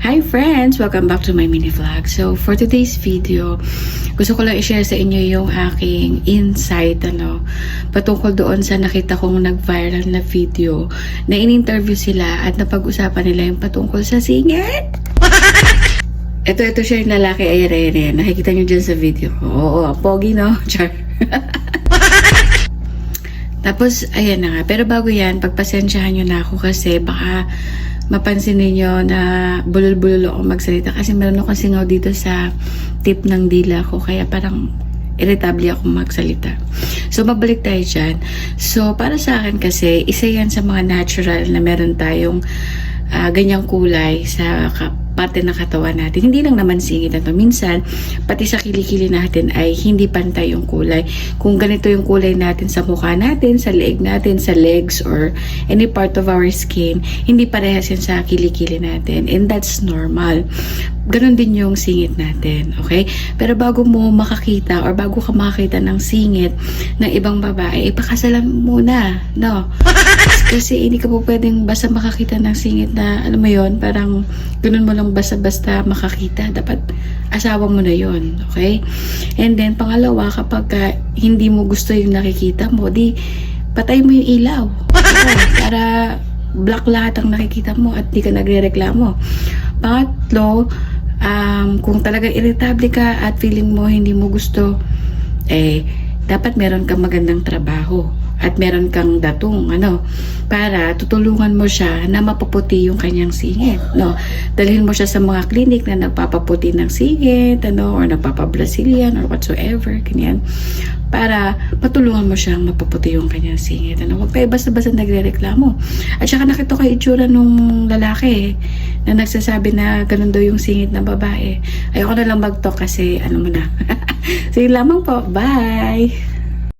Hi friends! Welcome back to my mini vlog. So for today's video, gusto ko lang i-share sa inyo yung aking insight ano, patungkol doon sa nakita kong nag-viral na video na in-interview sila at napag-usapan nila yung patungkol sa singit. Ito, ito siya yung lalaki. Ayan, ayan. Nakikita nyo dyan sa video. Oo, ang pogi, no? Char. Tapos, ayan na nga. Pero bago yan, pagpasensyahan nyo na ako kasi baka mapansin ninyo na bulol-bulol ako magsalita kasi meron ako singaw dito sa tip ng dila ko. Kaya parang irritable ako magsalita. So, mabalik tayo dyan. So, para sa akin kasi, isa yan sa mga natural na meron tayong ah, ganyang kulay sa parte ng katawan natin. Hindi lang naman singit na to. Minsan, pati sa kilikili natin ay hindi pantay yung kulay. Kung ganito yung kulay natin sa mukha natin, sa leeg natin, sa legs, or any part of our skin, hindi parehas yan sa kilikili natin. And that's normal. Ganon din yung singit natin. Okay? Pero bago mo makakita or bago ka makakita ng singit ng ibang babae, ipakasalan mo muna. No? Kasi hindi ka po pwedeng basta makakita ng singit na, alam mo yon parang ganun mo lang basta-basta makakita. Dapat asawa mo na yon Okay? And then, pangalawa, kapag ka hindi mo gusto yung nakikita mo, di patay mo yung ilaw. Oo, para black lahat ang nakikita mo at di ka nagre-reklamo. Pangatlo, um, kung talaga irritable ka at feeling mo hindi mo gusto, eh, dapat meron kang magandang trabaho at meron kang datong ano para tutulungan mo siya na mapaputi yung kanyang singit no? Dalhin mo siya sa mga clinic na nagpapaputi ng singit ano or nagpapabrazilian or whatsoever ganyan para matulungan mo siyang mapaputi yung kanyang singit ano? Wag pa basta-basta nagrereklamo. At saka nakita ko itsura nung lalaki eh, na nagsasabi na ganun daw yung singit ng babae. Ayoko na lang mag-talk kasi ano mo na sige lamang po. Bye